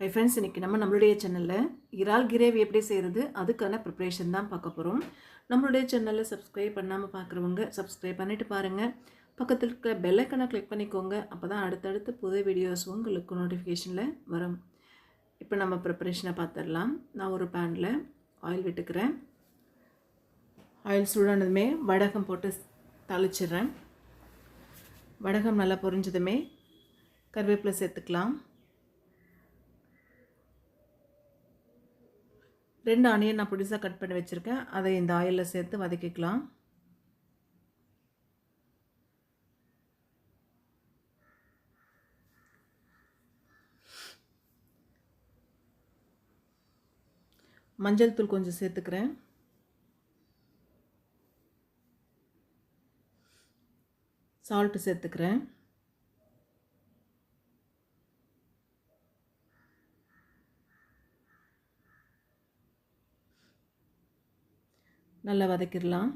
Hi friends இன்றைக்கி நம்ம நம்மளுடைய சேனலில் இறால் கிரேவி எப்படி செய்கிறது அதுக்கான ப்ரிப்ரேஷன் தான் பார்க்க போகிறோம் நம்மளுடைய சேனலில் சப்ஸ்கிரைப் பண்ணாமல் பார்க்குறவங்க சப்ஸ்கிரைப் பண்ணிவிட்டு பாருங்கள் பக்கத்தில் இருக்கிற பெல்லைக்கனை கிளிக் பண்ணிக்கோங்க. அப்போ தான் அடுத்தடுத்து புது வீடியோஸ் உங்களுக்கு நோட்டிஃபிகேஷனில் வரும். இப்போ நம்ம ப்ரிப்ரேஷனை பார்த்துடலாம். நான் ஒரு பேனில் ஆயில் விட்டுக்கிறேன். ஆயில் சூடானதுமே வடகம் போட்டு தாளிச்சிடுறேன். வடகம் நல்லா பொரிஞ்சதுமே கருவேப்பிலை சேர்த்துக்கலாம். ரெண்டு ஆனியன் நான் புதுசாக கட் பண்ணி வச்சுருக்கேன். அதை இந்த ஆயிலில் சேர்த்து வதக்கிக்கலாம். மஞ்சள் தூள் கொஞ்சம் சேர்த்துக்கிறேன். சால்ட்டு சேர்த்துக்கிறேன். நல்லா வதக்கிடலாம்.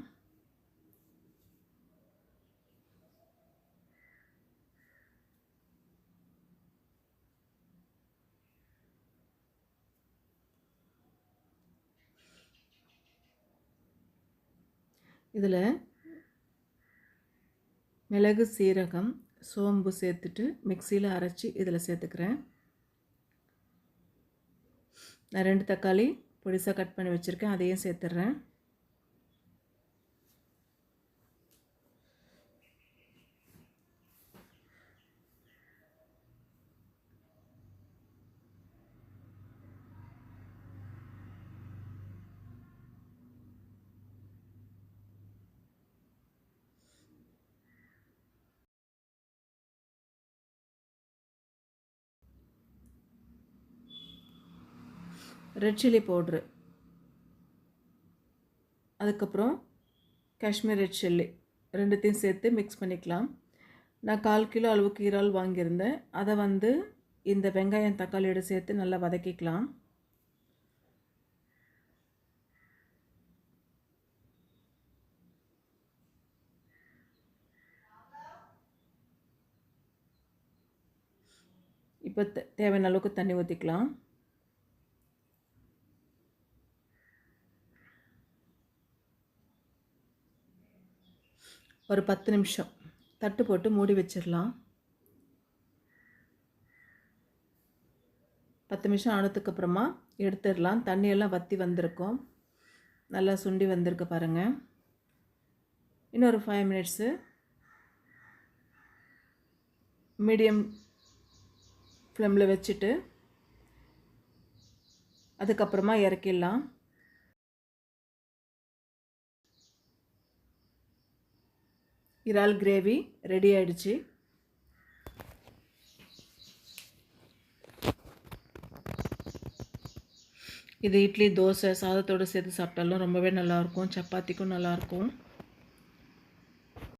இதில் மிளகு சீரகம் சோம்பு சேர்த்துட்டு மிக்சியில் அரைச்சி இதில் சேர்த்துக்கிறேன். நான் ரெண்டு தக்காளி பொடிசாக கட் பண்ணி வச்சுருக்கேன் அதையும் சேர்த்துட்றேன் ரெட் சில்லி பவுட்ரு அதுக்கப்புறம் காஷ்மீர் ரெட் சில்லி ரெண்டுத்தையும் சேர்த்து மிக்ஸ் பண்ணிக்கலாம். நான் கால் கிலோ அளவுக்கு ஈரால் வாங்கியிருந்தேன். அதை வந்து இந்த வெங்காயம் தக்காளியோடு சேர்த்து நல்லா வதக்கிக்கலாம். இப்போ தேவையான அளவுக்கு தண்ணி ஊற்றிக்கலாம் ஒரு பத்து நிமிஷம். தட்டு போட்டு மூடி வச்சிடலாம். பத்து நிமிஷம் ஆனதுக்கப்புறமா எடுத்துடலாம். தண்ணியெல்லாம் வற்றி வந்திருக்கும். நல்லா சுண்டி வந்திருக்கு பாருங்கள் இன்னொரு ஃபைவ் மினிட்ஸு மீடியம் ஃப்ளேமில் வச்சுட்டு அதுக்கப்புறமா இறக்கிடலாம். இறால் கிரேவி ரெடி ஆயிடுச்சு இது இட்லி தோசை சாதத்தோடு சேர்த்து சாப்பிட்டாலும் ரொம்பவே நல்லாயிருக்கும் சப்பாத்திக்கும் நல்லாயிருக்கும்